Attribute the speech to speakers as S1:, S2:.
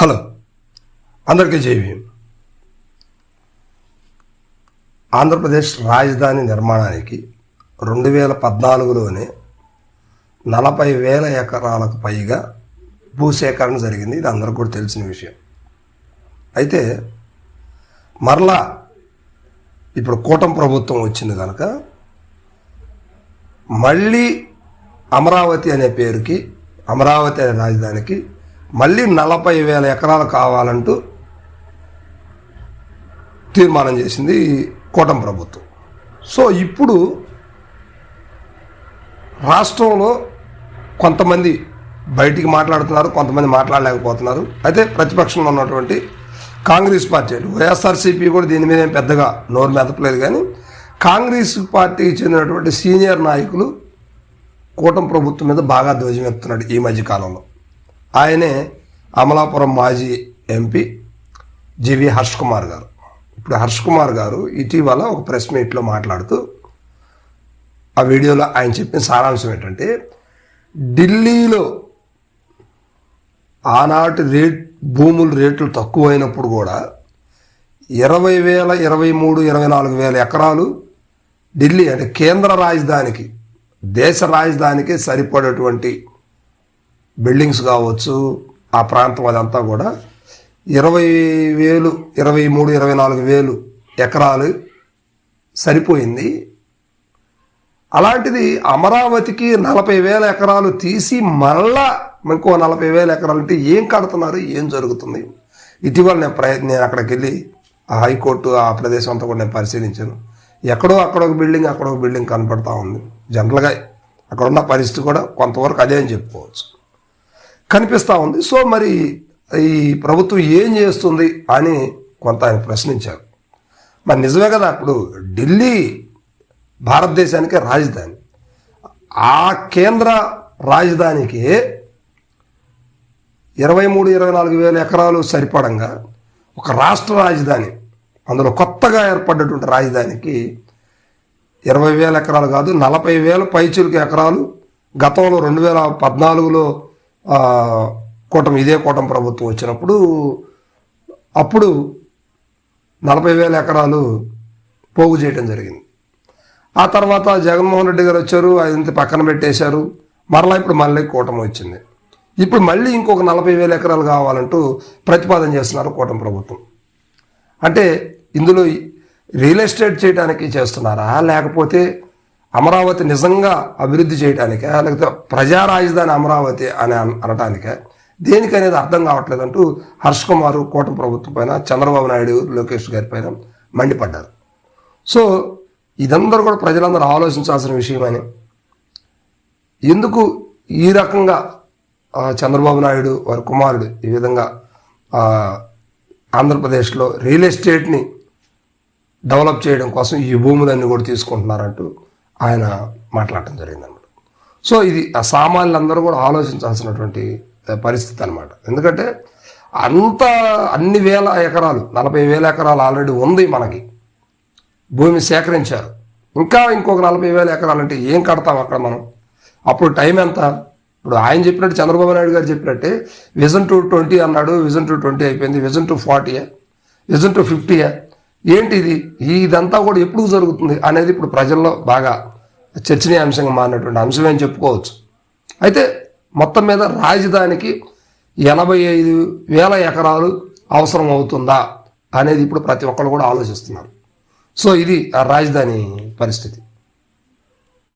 S1: Hello. అందరికీ జై ఆంధ్రప్రదేశ్ రాజధాని నిర్మాణానికి రెండు వేల పద్నాలుగులోనే నలభై వేల ఎకరాలకు పైగా భూసేకరణ జరిగింది. ఇది అందరికి కూడా తెలిసిన విషయం. అయితే మరలా ఇప్పుడు కూటమి ప్రభుత్వం వచ్చింది కనుక మళ్ళీ అమరావతి అనే పేరుకి అమరావతి అనే రాజధానికి మళ్ళీ నలభై వేల ఎకరాలు కావాలంటూ తీర్మానం చేసింది కూటమి ప్రభుత్వం. సో ఇప్పుడు రాష్ట్రంలో కొంతమంది బయటికి మాట్లాడుతున్నారు కొంతమంది మాట్లాడలేకపోతున్నారు. అయితే ప్రతిపక్షంలో ఉన్నటువంటి కాంగ్రెస్ పార్టీ అంటే వైఎస్ఆర్సీపీ కూడా దీని మీద ఏం పెద్దగా నోరు మెదపలేదు కానీ కాంగ్రెస్ పార్టీకి చెందినటువంటి సీనియర్ నాయకులు కూటమి ప్రభుత్వం మీద బాగా ధ్వజమెత్తున్నాడు ఈ మధ్య కాలంలో. ఆయనే అమలాపురం మాజీ ఎంపీ జీవి హర్ష్ కుమార్ గారు. ఇప్పుడు హర్ష్ కుమార్ గారు ఇటీవల ఒక ప్రెస్ మీట్లో మాట్లాడుతూ ఆ వీడియోలో ఆయన చెప్పిన సారాంశం ఏంటంటే ఢిల్లీలో ఆనాటి రేట్ భూముల రేట్లు తక్కువైనప్పుడు కూడా ఇరవై వేల ఇరవై మూడు ఇరవై నాలుగు వేల ఎకరాలు ఢిల్లీ అంటే కేంద్ర రాజధానికి దేశ రాజధానికి సరిపడేటువంటి బిల్డింగ్స్ కావచ్చు ఆ ప్రాంతం అదంతా కూడా ఇరవై వేలు ఇరవై మూడు ఇరవై నాలుగు వేలు ఎకరాలు సరిపోయింది. అలాంటిది అమరావతికి నలభై వేల ఎకరాలు తీసి మళ్ళా ఇంకో నలభై వేల ఎకరాలు అంటే ఏం కడుతున్నారు ఏం జరుగుతుంది? ఇటీవల నేను ప్రయత్నం నేను అక్కడికి వెళ్ళి ఆ హైకోర్టు ఆ ప్రదేశం అంతా కూడా నేను పరిశీలించాను. ఎక్కడో అక్కడ ఒక బిల్డింగ్ అక్కడ ఒక బిల్డింగ్ కనపడతా ఉంది. జనరల్గా అక్కడ ఉన్న పరిస్థితి కూడా కొంతవరకు అదే అని చెప్పుకోవచ్చు. కనిపిస్తూ ఉంది. సో మరి ఈ ప్రభుత్వం ఏం చేస్తుంది అని కొంత ఆయన ప్రశ్నించారు. మరి నిజమే కదా అప్పుడు ఢిల్లీ భారతదేశానికి రాజధాని. ఆ కేంద్ర రాజధానికి ఇరవై మూడు ఇరవై నాలుగు వేల ఎకరాలు సరిపడంగా ఒక రాష్ట్ర రాజధాని అందులో కొత్తగా ఏర్పడ్డటువంటి రాజధానికి ఇరవై వేల ఎకరాలు కాదు నలభై వేల పైచులకి ఎకరాలు గతంలో రెండు వేల పద్నాలుగులో కూటమి ఇదే కూటమి ప్రభుత్వం వచ్చినప్పుడు అప్పుడు నలభై వేల ఎకరాలు పోగు చేయడం జరిగింది. ఆ తర్వాత జగన్మోహన్ రెడ్డి గారు వచ్చారు అదంతా పక్కన పెట్టేశారు మరలా ఇప్పుడు మళ్ళీ కూటమి వచ్చింది. ఇప్పుడు మళ్ళీ ఇంకొక నలభై వేల ఎకరాలు కావాలంటూ ప్రతిపాదన చేస్తున్నారు కూటమి ప్రభుత్వం. అంటే ఇందులో రియల్ ఎస్టేట్ చేయడానికి చేస్తున్నారా లేకపోతే అమరావతి నిజంగా అభివృద్ధి చేయడానికే లేకపోతే ప్రజా రాజధాని అమరావతి అని అనటానికే అనటానికా దేనికి అనేది అర్థం కావట్లేదు అంటూ హర్ష్ కుమార్ కూటమి ప్రభుత్వం పైన చంద్రబాబు నాయుడు లోకేష్ గారి పైన మండిపడ్డారు. సో ఇదందరూ కూడా ప్రజలందరూ ఆలోచించాల్సిన విషయమని. ఎందుకు ఈ రకంగా చంద్రబాబు నాయుడు వారి కుమారుడు ఈ విధంగా ఆంధ్రప్రదేశ్లో రియల్ ఎస్టేట్ని డెవలప్ చేయడం కోసం ఈ భూములన్నీ కూడా తీసుకుంటున్నారంటూ ఆయన మాట్లాడటం జరిగిందన్నమాట సో ఇది ఆ సామాన్యులందరూ కూడా ఆలోచించాల్సినటువంటి పరిస్థితి అనమాట ఎందుకంటే అంత అన్ని వేల ఎకరాలు నలభై వేల ఎకరాలు ఆల్రెడీ ఉంది మనకి. భూమి సేకరించారు. ఇంకా ఇంకొక నలభై వేల ఎకరాలు అంటే ఏం కడతాం అక్కడ మనం? అప్పుడు టైం ఎంత? ఇప్పుడు ఆయన చెప్పినట్టు చంద్రబాబు నాయుడు గారు చెప్పినట్టే విజన్ టు ట్వంటీ అన్నాడు విజన్ టు ట్వంటీ అయిపోయింది విజన్ టు ఫార్టీయా విజన్ టు ఫిఫ్టీయా ఏంటి ఇది ఇదంతా కూడా ఎప్పుడు జరుగుతుంది అనేది ఇప్పుడు ప్రజల్లో బాగా చర్చనీయాంశంగా మారినటువంటి అంశం అని చెప్పుకోవచ్చు. అయితే మొత్తం మీద రాజధానికి ఎనభై ఐదు వేల ఎకరాలు అవసరం అవుతుందా అనేది ఇప్పుడు ప్రతి ఒక్కరు కూడా ఆలోచిస్తున్నారు. సో ఇది ఆ రాజధాని పరిస్థితి.